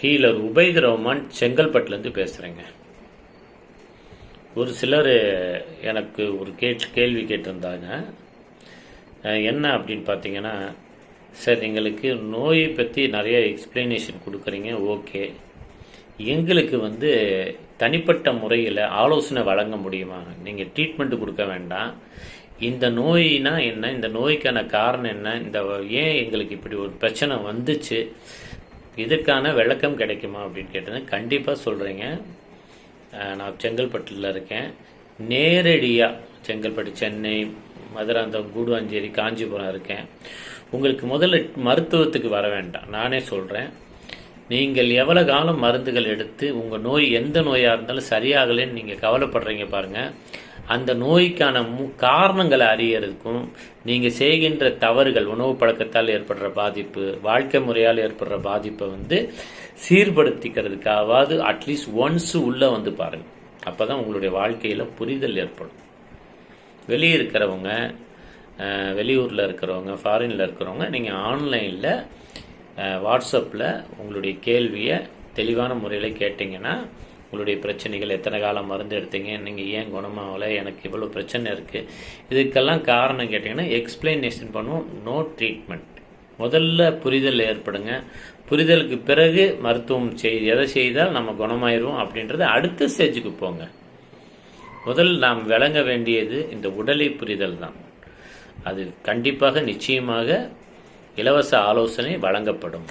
Healer Ubaid Rahman செங்கல்பட்டுலேருந்து பேசுகிறேங்க ஒரு சிலர் எனக்கு ஒரு கேட் கேள்வி கேட்டிருந்தாங்க. என்ன அப்படின்னு பார்த்தீங்கன்னா சார் எங்களுக்கு நோயை பற்றி நிறைய எக்ஸ்பிளனேஷன் கொடுக்குறீங்க ஓகே. எங்களுக்கு வந்து தனிப்பட்ட முறையில் ஆலோசனை வழங்க முடியுமா? நீங்கள் ட்ரீட்மெண்ட் கொடுக்க வேண்டாம். இந்த நோயினா என்ன? இந்த நோய்க்கான காரணம் என்ன? இந்த ஏன் எங்களுக்கு இப்படி ஒரு பிரச்சனை வந்துச்சு? இதுக்கான விளக்கம் கிடைக்குமா அப்படின்னு கேட்டதுன்னா கண்டிப்பாக சொல்கிறேங்க நான் செங்கல்பட்டில் இருக்கேன். நேரடியாக செங்கல்பட்டு சென்னை மதுராந்தகம் கூடுவாஞ்சேரி காஞ்சிபுரம் இருக்கேன். உங்களுக்கு முதல்ல மருத்துவத்துக்கு வர வேண்டாம். நானே சொல்கிறேன் நீங்கள் எவ்வளோ காலம் மருந்துகள் எடுத்து உங்கள் நோய் எந்த நோயாக இருந்தாலும் சரியாகலைன்னு நீங்கள் கவலைப்படுறீங்க பாருங்கள் அந்த நோய்க்கான மு காரணங்களை அறியறதுக்கும் நீங்கள் செய்கின்ற தவறுகள் உணவு பழக்கத்தால் ஏற்படுற பாதிப்பு வாழ்க்கை முறையால் ஏற்படுற பாதிப்பை வந்து சீர்படுத்திக்கிறதுக்காவது அட்லீஸ்ட் ஒன்ஸ் உள்ளே வந்து பாருங்கள் அப்போ தான் உங்களுடைய வாழ்க்கையில் புரிதல் ஏற்படும். வெளியே இருக்கிறவங்க வெளியூரில் இருக்கிறவங்க ஃபாரினில் இருக்கிறவங்க நீங்கள் ஆன்லைனில் வாட்ஸ்அப்பில் உங்களுடைய கேள்வியை தெளிவான முறையில் கேட்டிங்கன்னா உங்களுடைய பிரச்சனைகள் எத்தனை காலம் மருந்து எடுத்தீங்க? நீங்கள் ஏன் குணமாகலை? எனக்கு இவ்வளோ பிரச்சனை இருக்குது இதுக்கெல்லாம் காரணம் கேட்டிங்கன்னா எக்ஸ்பிளனேஷன் பண்ணுவோம். நோ ட்ரீட்மெண்ட் முதல்ல புரிதல் ஏற்படுங்க. புரிதலுக்கு பிறகு மருத்துவம் செய் எதை செய்தால் நம்ம குணமாயிரும் அப்படின்றது அடுத்த ஸ்டேஜுக்கு போங்க. முதல் நாம் விளங்க வேண்டியது இந்த உடலை புரிதல் தான். அது கண்டிப்பாக நிச்சயமாக இலவச ஆலோசனை வழங்கப்படும்.